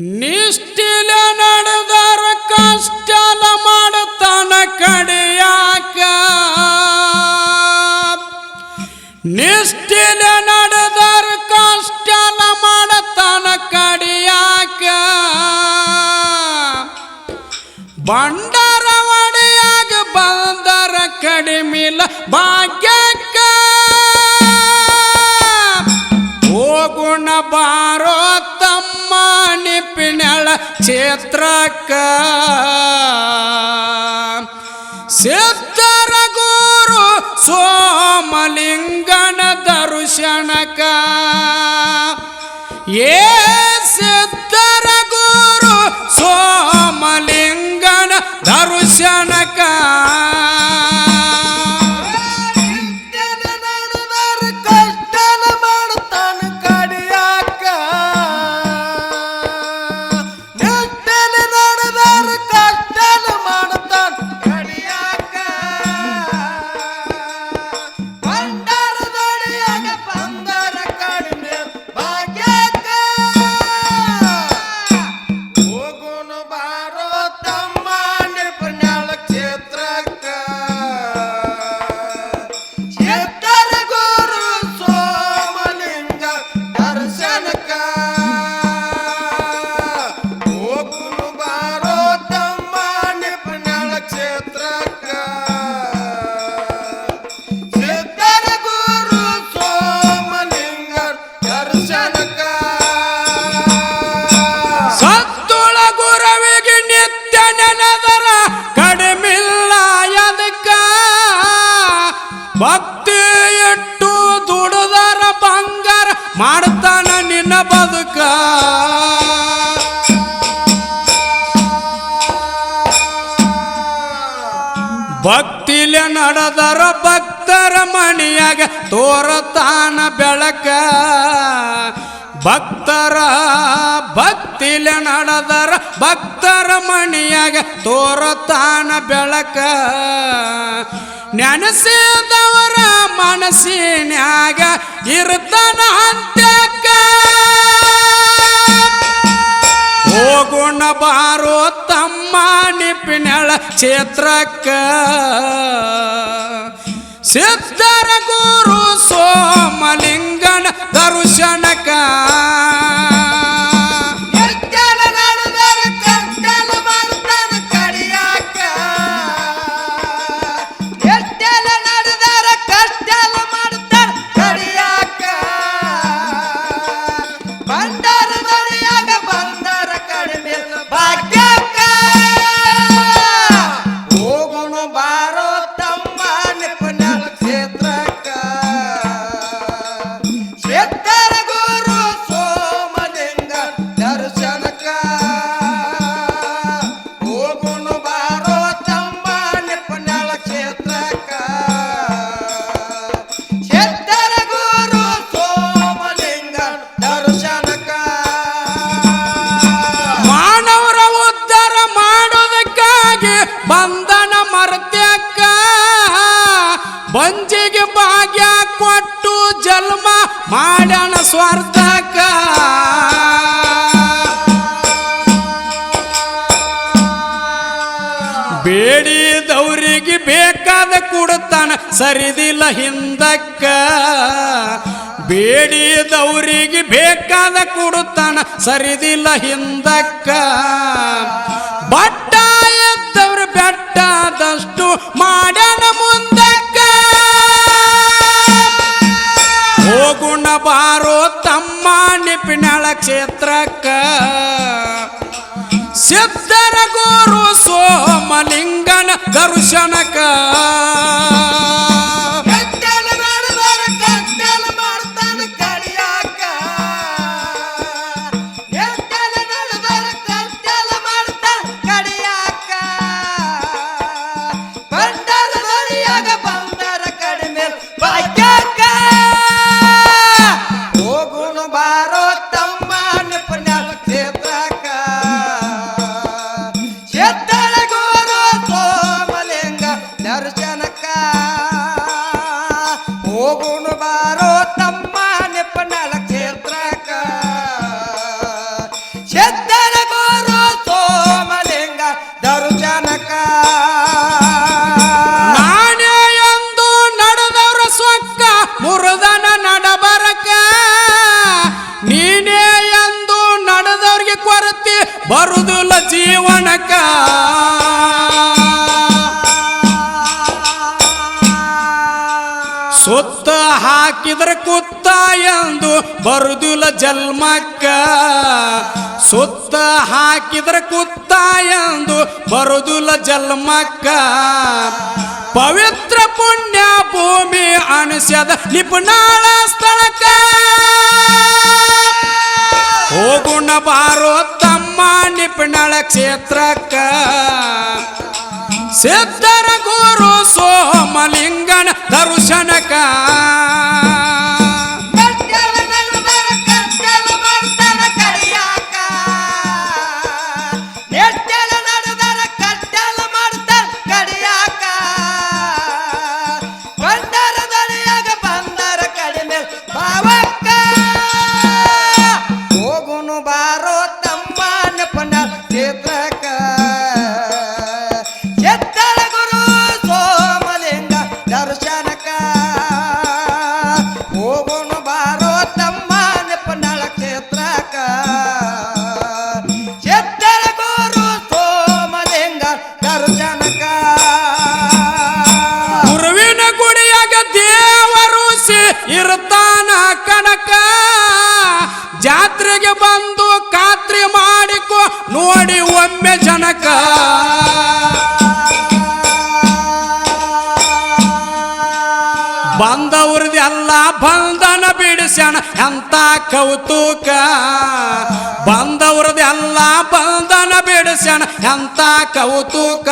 ನಿಷ್ಠಿಲ ನಡೆದರ ಕಷ್ಟಲ ಮಾಡುತ್ತಾನ ಕಡೆಯಾಕ. ನಿಷ್ಠಿಲ ನಡೆದರ ಕಷ್ಟಲ ಮಾಡುತ್ತಾನ ಕಡೆಯಾಕ. ಬಂಡರ ಬಂದರ ಕಡಿಮಿಲ್ಲ ಭಾಗ್ಯಕ್ಕ. ಹೋಗುಣ ಬಾರೋ ನಿಪಿನಳ ಕ್ಷೇತ್ರಕ್ಕ. ಸಿದ್ಧರ ಗುರು ಸೋಮಲಿಂಗನ ದರ್ಶನಕ. ಏ ಭಕ್ತಿ ಇಟ್ಟು ದುಡದರ ಬಂಗಾರ ಮಾಡ್ತಾನ ನಿನ್ನ ಬದುಕ. ಭಕ್ತಿಲೆ ನಡೆದರ ಭಕ್ತರ ಮಣಿಯಾಗ ತೋರತಾನ ಬೆಳಕ. ಭಕ್ತರ, ಭಕ್ತಿಲೆ ನಡೆದರ ಭಕ್ತರ ಮಣಿಯಾಗ ತೋರತಾನ ಬೆಳಕ. ನೆನೆಸಿದವರ ಮನಸ್ಸಿನ್ಯಾಗ ಇರ್ತಾನ ಅಂತ್ಯಕ್ಕ. ಹೋಗೋಣ ಬಾರೋ ತಮ್ಮ ನಿಪಿನಳ ಕ್ಷೇತ್ರಕ್ಕ. ಮರ್ತ್ಯಕ್ಕ ಬಂಜಿಗೆ ಭಾಗ್ಯ ಕೊಟ್ಟು ಜನ್ಮ ಸ್ವಾರ್ಥಕ್ಕ ಬೇಡಿದವರಿಗೆ ಬೇಕಾದ ಕೊಡುತ್ತಾನ ಸರಿದಿಲ್ಲ ಹಿಂದಕ್ಕ. ಬೇಡಿದವರಿಗೆ ಬೇಕಾದ ಕೊಡುತ್ತಾನ ಸರಿದಿಲ್ಲ ಹಿಂದಕ್ಕ. ಬಟ್ಟ ಎದ್ದವ್ರು ಮಾಡನ ಮುಂದಕ್ಕ. ಹೋಗುಣ ಬಾರೋ ತಮ್ಮ ನಿಪಿನಳ ಕ್ಷೇತ್ರಕ್ಕ. ಸಿದ್ಧರ ಗುರು ಸೋಮಲಿಂಗನ ದರ್ಶನಕ ಹೋಗುಣ ಬಾರೋ ತಮ್ಮ ನೆಪ್ಪನಳ ಕ್ಷೇತ್ರಕ ಸಿದ್ಧರ ಬಾರೋ ಸೋಮಲಿಂಗ ದರ್ಶನಕ ನಾನೇ ಎಂದು ನಡೆದವರ ಸ್ವಕ್ಕ ಮುರುದನ ನಡಬರಕ. ನೀನೇ ಎಂದು ನಡೆದವ್ರಿಗೆ ಕೊರತೆ ಬರುದಿಲ್ಲ ಜೀವನಕ ಹಾಕಿದ್ರ ಕುತ್ತ ಎಂದು ಬರುದಿಲ್ಲ ಜಲ್ಮಕ್ಕ ಸುತ್ತ ಹಾಕಿದ್ರ ಕುತ್ತ ಎಂದು ಬರುದಿಲ್ಲ ಜಲ್ಮಕ್ಕ ಪವಿತ್ರ ಪುಣ್ಯ ಭೂಮಿ ಅನಿಸ್ಯದ ನಿಪುಣಾಳ ಸ್ಥಳಕ್ಕ. ಹೋಗುಣ ಬಾರೋ ತಮ್ಮ ನಿಪುಣಾಳ ಕ್ಷೇತ್ರಕ್ಕ. ಸಿದ್ಧರ ಗುರು ಸೋಮಲಿಂಗನ ದರ್ಶನಕ ಬಂದವ್ರದೆಲ್ಲ ಬಂಧನ ಬಿಡಿಸ್ಯಾನ, ಎಂತ ಕೌತುಕ? ಬಂದವ್ರದೆಲ್ಲ ಬಂಧನ ಬಿಡಿಸ್ಯಾನ, ಎಂತ ಕೌತುಕ?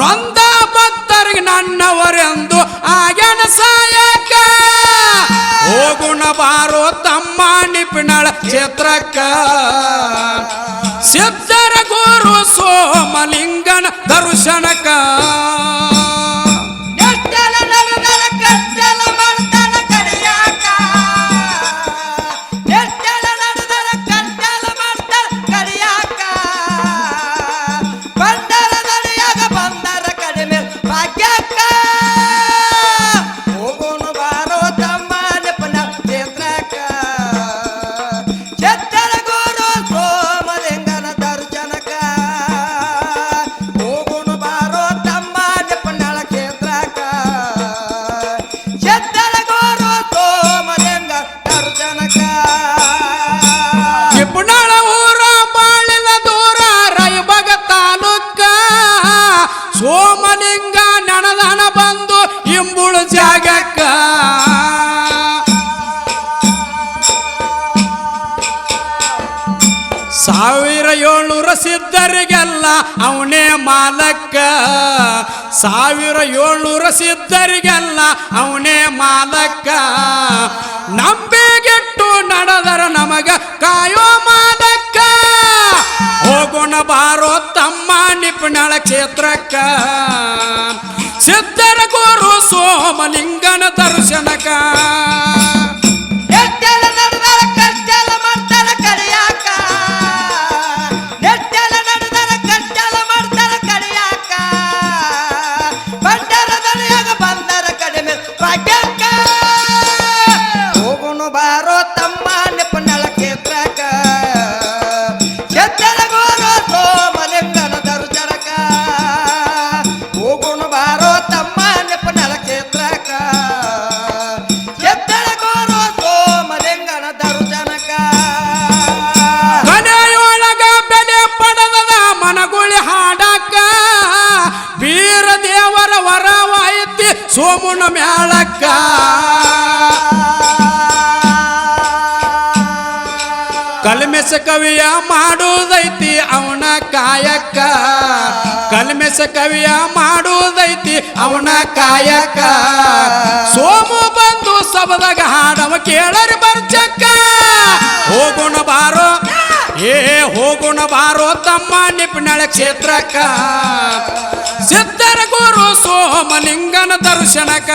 ನೊಂದ ಭಕ್ತರಿಗೆ ನನ್ನವರೆಂದು ಆಗ್ಯಾನ ಸಾಯಕ ಹೋಗುಣ ಬಾರೋ ತಮ್ಮ ನಿಪಿನಳ ಕ್ಷೇತ್ರಕ್ಕ. ಸಿದ್ಧರ ಗುರು ಸೋಮಲಿಂಗನ ದರ್ಶನಕ ಸಿದ್ಧರಿಗೆಲ್ಲ ಅವನೇ ಮಾಲಕ್ಕ. ಸಾವಿರ ಏಳ್ನೂರ ಸಿದ್ಧರಿಗೆಲ್ಲ ಅವನೇ ಮಾಲಕ್ಕ. ನಂಬಿಗೆಟ್ಟು ನಡೆದರ ನಮಗ ಕಾಯೋ ಮಾಲಕ್ಕ. ಹೋಗೋಣ ಬಾರೋ ತಮ್ಮ ನಿಪುಣಳ ಕ್ಷೇತ್ರಕ್ಕ. ಸಿದ್ಧರ ಗುರು ಸೋಮಲಿಂಗನ ದರ್ಶನಕ ಸೋಮುನ ಮ್ಯಾಳಕ್ಕ. ಕಲ್ಮೆಸ ಕವಿಯ ಮಾಡುವುದೈತಿ ಅವನ ಕಾಯಕ್ಕ ಕಲ್ಮೆಸ ಕವಿಯ ಮಾಡುವುದೈತಿ ಅವನ ಕಾಯಕ. ಸೋಮು ಬಂದು ಸಬದಾಗ ಹಾಡವ ಕೇಳರಿ ಬರ್ಚಕ್ಕ ಹೋಗೋಣ ಬಾರೋ. ಏ, ಹೋಗೋಣ ಬಾರೋ ತಮ್ಮ ನಿಪುಣಳ ಕ್ಷೇತ್ರಕ್ಕ. ಸಿದ್ಧರ ಗುರು ಸೋಮಲಿಂಗನ ದರ್ಶನಕ.